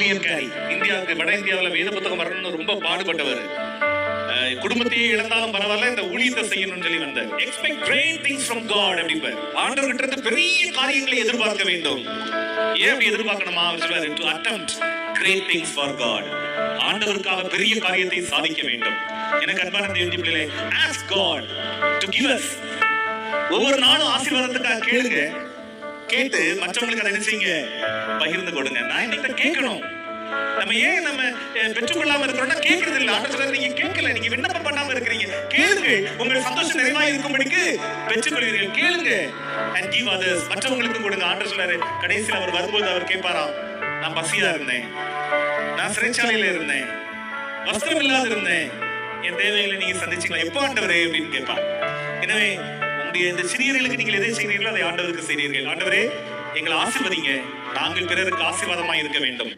William carry இந்தியாவுக்கு வட இந்தியாவில் வேத புத்தகம் வரணும்னு ரொம்ப பாடுபட்டவர். குடும்பத்தையே இழந்தாலும் பரவாயில்ல இந்த ஊழியத்தை செய்யணும்னு சொல்லி வந்தார். Expect great things from God அப்படிம்பார். ஆண்டவர்கிட்ட இருந்து பெரிய காரியங்களை எதிர்பார்க்க வேண்டும். ஏன் அப்படி எதிர்பார்க்கணுமா? அவர் சொல்றாரு to attempt great things for God ஆண்டவருக்காக பெரிய காரியத்தை சாதிக்க வேண்டும். எனக்கு அன்பான தேவதி பிள்ளைகளே ask God to give us ஒவ்வொரு நாளும் ஆசீர்வாதத்துக்காக கேளுங்க. கேட்டு மற்றவங்களுக்கு என்ன செய்யுங்க பகிர்ந்து கொடுங்க. நான் இன்னைக்கு கேட்கணும். நம்ம ஏன் நம்ம பெற்றுக்கொள்ளாம இருக்கிறோம்னா கேட்கறது இல்ல. சொல்றாரு நீங்க கேட்கல. நீங்க விண்ணப்பம் பண்ணாம இருக்கிறீங்க. கேளுங்க. உங்கள் சந்தோஷம் நிறைவா இருக்கும்படிக்கு பெற்றுக்கொள்வீர்கள். கேளுங்க. And give others. மற்றவங்களுக்கும் கொடுங்க. சொல்றாரு கடைசியில் அவர் வரும்போது அவர் கேட்பாராம். நான் பசியா இருந்தேன். நான் சிறைச்சாலையில இருந்தேன். வஸ்திரம் இல்லாத இருந்தேன். என் தேவைகளை நீங்க சந்திச்சீங்களா எப்போ ஆண்டவரே? அப்படின்னு கேட்பான் எனவே உங்களுடைய இந்த சிறியர்களுக்கு நீங்கள் எதை செய்கிறீர்களோ அதை ஆண்டவருக்கு செய்கிறீர்கள். ஆண்டவரே எங்களை ஆசிர்வதிங்க. நாங்கள் பிறருக்கு ஆசீர்வாதமாக இருக்க வேண்டும்.